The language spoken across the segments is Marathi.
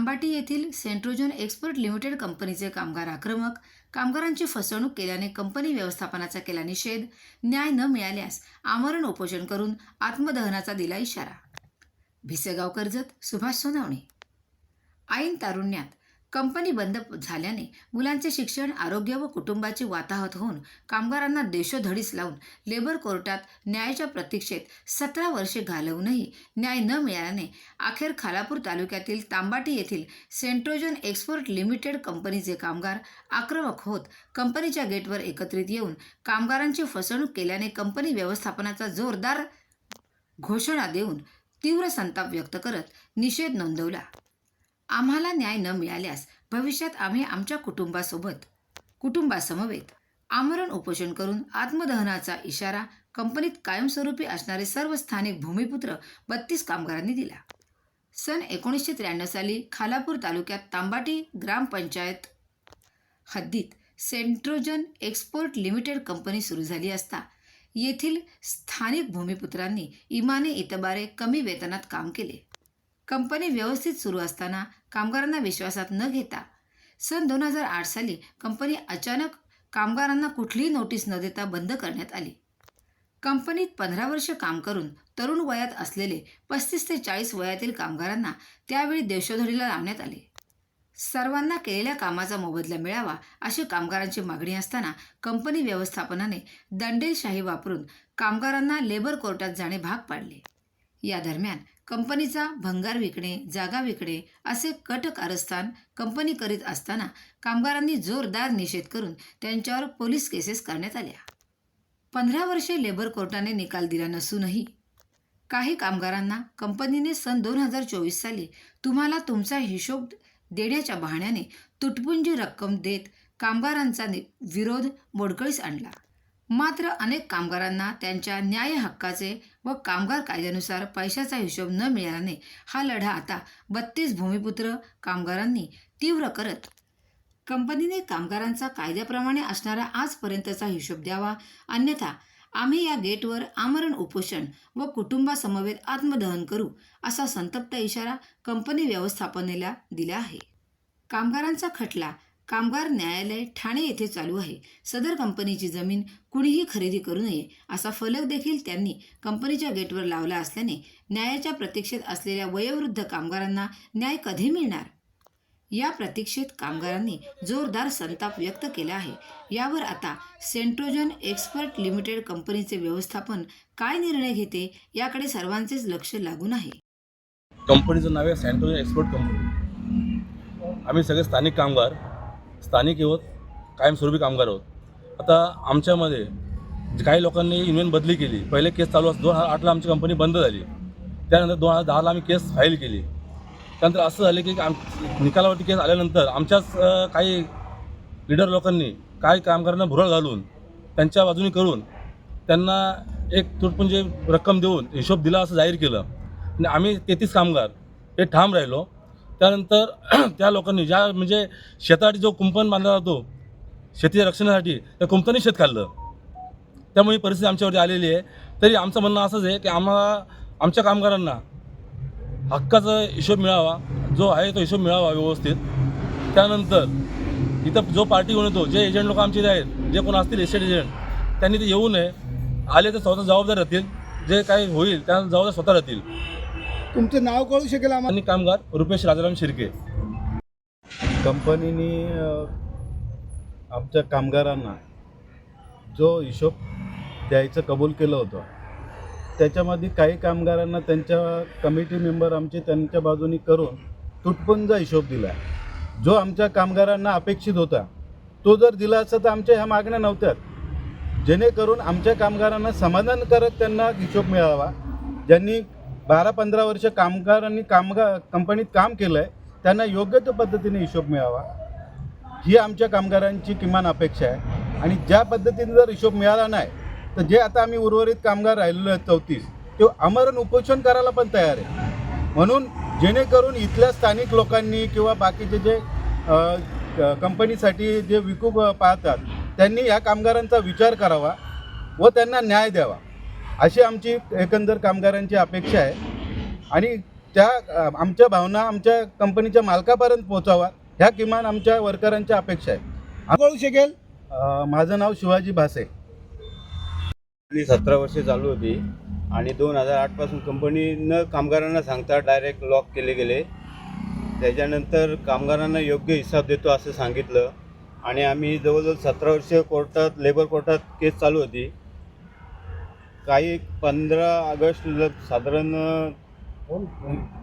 अंबाटी येथील सेंट्रोजन एक्सपर्ट लिमिटेड कंपनीचे कामगार आक्रमक कामगारांची फसवणूक केल्याने कंपनी व्यवस्थापनाचा केला निषेध न्याय न मिळाल्यास आमरण उपोषण करून आत्मदहनाचा दिला इशारा. भिसेगाव कर्जत सुभाष सोनावणे. ऐन तारुण्यात कंपनी बंद झाल्याने मुलांचे शिक्षण आरोग्य व कुटुंबाची वाताहत होऊन कामगारांना देशोधडीस लावून लेबर कोर्टात न्यायाच्या प्रतीक्षेत सतरा वर्षे घालवूनही न्याय न मिळाल्याने अखेर खालापूर तालुक्यातील तांबाटी येथील सेंट्रोजन एक्सपोर्ट लिमिटेड कंपनीचे कामगार आक्रमक होत कंपनीच्या गेटवर एकत्रित येऊन कामगारांची फसवणूक केल्याने कंपनी व्यवस्थापनाचा जोरदार घोषणा देऊन तीव्र संताप व्यक्त करत निषेध नोंदवला. आम्हाला न्याय न मिळाल्यास भविष्यात आम्ही आमच्या कुटुंबासोबत कुटुंबासमवेत आमरण उपोषण करून आत्मदहनाचा इशारा कंपनीत कायमस्वरूपी असणारे सर्व स्थानिक भूमिपुत्र बत्तीस कामगारांनी दिला. सन एकोणीसशे त्र्याण्णव साली खालापूर तालुक्यात तांबाटी ग्रामपंचायत हद्दीत सेंट्रोजन एक्सपोर्ट लिमिटेड कंपनी सुरू झाली असता येथील स्थानिक भूमिपुत्रांनी इमाने इतबारे कमी वेतनात काम केले. कंपनी व्यवस्थित सुरू असताना कामगारांना विश्वासात न घेता सन दोन हजार आठ साली कंपनी अचानक कामगारांना कुठलीही नोटीस न देता बंद करण्यात आली. कंपनीत पंधरा वर्ष काम करून तरुण वयात असलेले पस्तीस ते चाळीस वयातील कामगारांना त्यावेळी देशोधडीला लावण्यात आले. सर्वांना केलेल्या कामाचा मोबदला मिळावा अशी कामगारांची मागणी असताना कंपनी व्यवस्थापनाने दंडेलशाही वापरून कामगारांना लेबर कोर्टात जाणे भाग पाडले. या दरम्यान कंपनीचा भंगार विकणे जागा विकणे असे कट कारस्थान कंपनी करीत असताना कामगारांनी जोरदार निषेध करून त्यांच्यावर पोलीस केसेस करण्यात आल्या. पंधरा वर्षे लेबर कोर्टाने निकाल दिला नसूनही काही कामगारांना कंपनीने सन दोन हजार चोवीस साली तुम्हाला तुमचा हिशोब देण्याच्या बहाण्याने तुटपुंजी रक्कम देत कामगारांचा नि- विरोध मोडकळीस आणला. मात्र अनेक कामगारांना त्यांच्या न्याय हक्काचे व कामगार कायद्यानुसार पैशाचा हिशोब न मिळाल्याने हा लढा आता बत्तीस भूमिपुत्र कामगारांनी तीव्र करत कंपनीने कामगारांचा कायद्याप्रमाणे असणारा आजपर्यंतचा हिशोब द्यावा. अन्यथा आम्ही या गेटवर आमरण उपोषण व कुटुंबासमवेत आत्मदहन करू असा संतप्त इशारा कंपनी व्यवस्थापनेला दिला आहे. कामगारांचा खटला कामगार न्यायालय ठाणे येथे चालू आहे. सदर कंपनीची जमीन कुणीही खरेदी करू नये असा फलक देखील त्यांनी कंपनीच्या गेटवर लावला असल्याने न्यायाच्या प्रतीक्षेत असलेल्या वयोवृद्ध कामगारांना न्याय कधी मिळणार? या प्रतीक्षेत कामगारांनी जोरदार संताप व्यक्त केला आहे. यावर आता सेंट्रोजन एक्सपर्ट लिमिटेड कंपनीचे व्यवस्थापन काय निर्णय घेते याकडे सर्वांचेच लक्ष लागून आहे. कंपनीचं नाव आहे सेंट्रोजन एक्सपर्ट कंपनी. आम्ही सगळे स्थानिक कामगार स्थानिक आहोत कायमस्वरूपी कामगार आहोत. आता आमच्यामध्ये काही लोकांनी युनियन बदली केली पहिले केस चालू असतो दोन हजार आठला आमची कंपनी बंद झाली. त्यानंतर दोन हजार दहाला आम्ही केस फाईल केली. त्यानंतर असं झालं की आम निकालावरती केस आल्यानंतर आमच्याच काही लिडर लोकांनी काही कामगारांना भुरळ घालून त्यांच्या बाजूने करून त्यांना एक तुटपुंजी रक्कम देऊन हिशोब दिला असं जाहीर केलं. आणि आम्ही तेहतीस कामगार हे ठाम राहिलो. त्यानंतर त्या लोकांनी ज्या म्हणजे शेतासाठी जो कुंपण बांधला जातो शेतीच्या रक्षणासाठी त्या कुंपणी शेत खाल्लं. त्यामुळे ही परिस्थिती आमच्यावरती आलेली आहे. तरी आमचं म्हणणं असंच आहे की आम्हाला आमच्या कामगारांना हक्काचा हिशोब मिळावा जो आहे तो हिशोब मिळावा व्यवस्थित. त्यानंतर इथं जो पार्टी घेऊन येतो जे एजंट लोक आमचे जे आहेत जे कोण असतील एस्टेट एजंट त्यांनी ते येऊ नये. आले तर स्वतः जबाबदार राहतील. जे काही होईल त्या जबाबदार स्वतः राहतील. तुमचं नाव कळू शकेल आम्हाला? आणि कामगार रुपेश राजाराम शिर्के. कंपनीने आमच्या कामगारांना जो हिशोब द्यायचं कबूल केलं होतं त्याच्यामध्ये काही कामगारांना त्यांच्या कमिटी मेंबर आमचे त्यांच्या बाजूनी करून तुटपुंजा हिशोब दिला जो आमच्या कामगारांना अपेक्षित होता तो जर दिला असता तर आमच्या ह्या मागण्या नव्हत्यात. जेणेकरून आमच्या कामगारांना समाधानकारक त्यांना हिशोब मिळावा ज्यांनी बारा पंधरा वर्ष कामगारांनी कामगार कंपनीत काम केलं आहे त्यांना योग्य त्या पद्धतीने हिशोब मिळावा. ही आमच्या कामगारांची किमान अपेक्षा आहे. आणि ज्या पद्धतीने जर हिशोब मिळाला नाही तर जे आता आम्ही उर्वरित कामगार राहिलेलो आहेत चौतीस ते आमरण उपोषण करायला पण तयार आहे. म्हणून जेणेकरून इथल्या स्थानिक लोकांनी किंवा बाकीचे जे कंपनीसाठी जे विकू पाहतात त्यांनी या कामगारांचा विचार करावा व त्यांना न्याय द्यावा. अशी आमची एकंदर कामगारांची अपेक्षा आहे. आणि त्या आमच्या भावना आमच्या कंपनीच्या मालकापर्यंत पोहोचावा ह्या किमान आमच्या वर्करांच्या अपेक्षा आहे कळू शकेल? माझं नाव शिवाजी भासे. कंपनी सतरा वर्षे चालू होती आणि दोन हजार आठपासून कंपनी न कामगारांना सांगता डायरेक्ट लॉक केले गेले. त्याच्यानंतर कामगारांना योग्य हिसाब देतो असं सांगितलं. आणि आम्ही जवळजवळ सतरा वर्ष कोर्टात लेबर कोर्टात केस चालू होती. काही पंधरा ऑगस्ट साधारण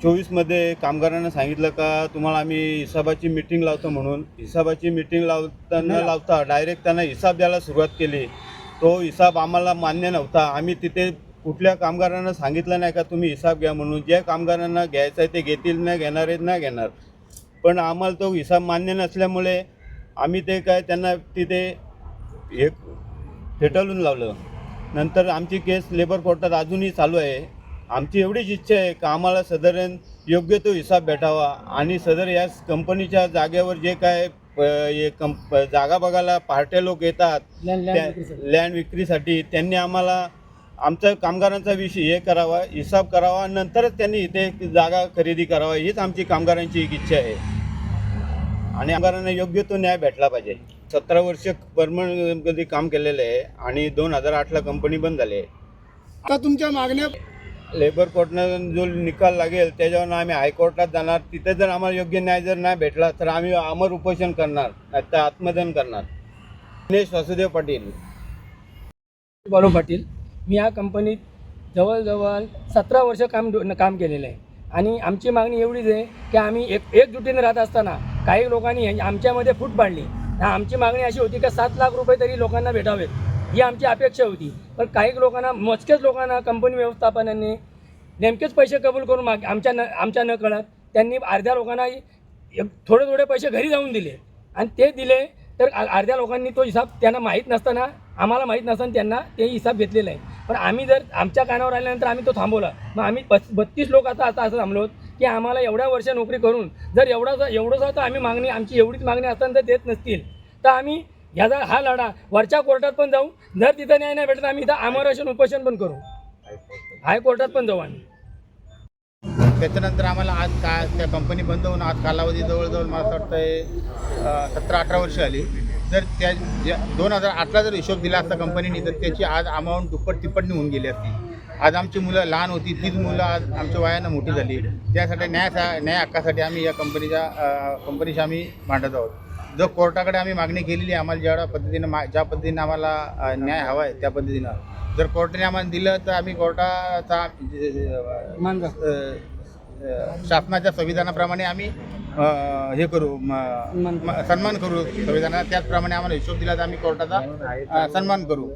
चोवीसमध्ये कामगारांना सांगितलं का तुम्हाला आम्ही हिसाबाची मिटिंग लावतो म्हणून. हिसाबाची मिटिंग लावता न लावता डायरेक्ट त्यांना हिसाब द्यायला सुरुवात केली. तो हिसाब आम्हाला मान्य नव्हता. आम्ही तिथे कुठल्या कामगारांना सांगितलं नाही का तुम्ही हिसाब घ्या म्हणून. ज्या कामगारांना घ्यायचं आहे ते घेतील नाही घेणार आहेत नाही घेणार. पण आम्हाला तो हिसाब मान्य नसल्यामुळे आम्ही ते काय त्यांना तिथे हे फेटाळून लावलं. नंतर आमची केस लेबर कोर्टात अजूनही चालू आहे. आमची एवढीच इच्छा आहे का आम्हाला साधारण योग्य तो हिसाब भेटावा आणि सदर या कंपनीच्या जागेवर जे काय कंप जागा बघायला पार्ट्या लोक येतात लँड विक्रीसाठी. त्यांनी आम्हाला आमच्या कामगारांचा विषय हे करावा हिसाब करावा नंतरच त्यांनी इथे जागा खरेदी करावा हीच आमची कामगारांची एक इच्छा आहे. आणि कामगारांना योग्य तो न्याय भेटला पाहिजे. सतरा वर्ष परमनंटमध्ये काम केलेलं आहे आणि दोन हजार आठला कंपनी बंद झाली आहे. आता तुमच्या मागण्या लेबर कोर्टनं जो निकाल लागेल त्याच्यावर आम्ही हायकोर्टात जाणार. तिथे जर आम्हाला योग्य न्याय जर नाही भेटला तर आम्ही अमर उपोषण करणार नाही तर आत्मदहन करणार. दिनेश वासुदेव पाटील. बाळू पाटील मी या कंपनीत जवळजवळ सतरा वर्ष काम काम केलेलं आहे. आणि आमची मागणी एवढीच आहे की आम्ही एक एकजुटीने राहत असताना काही लोकांनी आमच्यामध्ये फूट पाडली. आमची मागणी अशी होती की सात लाख रुपये तरी लोकांना भेटावेत ही आमची अपेक्षा होती. पण काही लोकांना मोजकेच लोकांना कंपनी व्यवस्थापनाने नेमकेच पैसे कबूल करून माग आमच्या न आमच्या न कळत त्यांनी अर्ध्या लोकांना एक- थोडे थोडे पैसे घरी जाऊन दिले. आणि ते दिले तर अर्ध्या लोकांनी तो हिसाब त्यांना माहीत नसताना आम्हाला माहीत नसताना त्यांना ते हिसाब घेतलेला आहे. पण आम्ही जर आमच्या कानावर आल्यानंतर आम्ही तो थांबवला. मग आम्ही बस बत्तीस लोक आता आता असं थांबलो की आम्हाला एवढ्या वर्ष नोकरी करून जर एवढा एवढंच तर आम्ही मागणी आमची एवढीच मागणी असताना तर देत नसतील तर आम्ही ह्याचा हा लढा वरच्या कोर्टात पण जाऊ जर तिथं न्याय नाही भेटत आम्ही इथं आमरण उपोषण पण करू. हायकोर्टात पण जाऊ आम्ही. त्याच्यानंतर आम्हाला आज का त्या कंपनी बंद होऊन आज कालावधी जवळजवळ मला असं वाटतं सतरा अठरा वर्ष आली. जर त्या दोन हजार आठला जर हिशोब दिला असता कंपनीने तर त्याची आज अमाऊंट दुप्पट तिप्पट होऊन गेली असती. आज आमची मुलं लहान होती तीच मुलं आज आमच्या वयानं मोठी झाली. त्यासाठी न्याय न्याय हक्कासाठी आम्ही या कंपनीच्या कंपनीशी आम्ही मांडत आहोत. जो कोर्टाकडे आम्ही मागणी केलेली आहे आम्हाला जेवढ्या पद्धतीनं मा ज्या पद्धतीनं आम्हाला न्याय हवा आहे त्या पद्धतीनं. जर कोर्टाने आम्हाला दिलं तर आम्ही कोर्टाचा शासनाच्या संविधानाप्रमाणे आम्ही हे करू सन्मान करू. संविधानाला. त्याचप्रमाणे आम्हाला हिशोब दिला तर आम्ही कोर्टाचा सन्मान करू.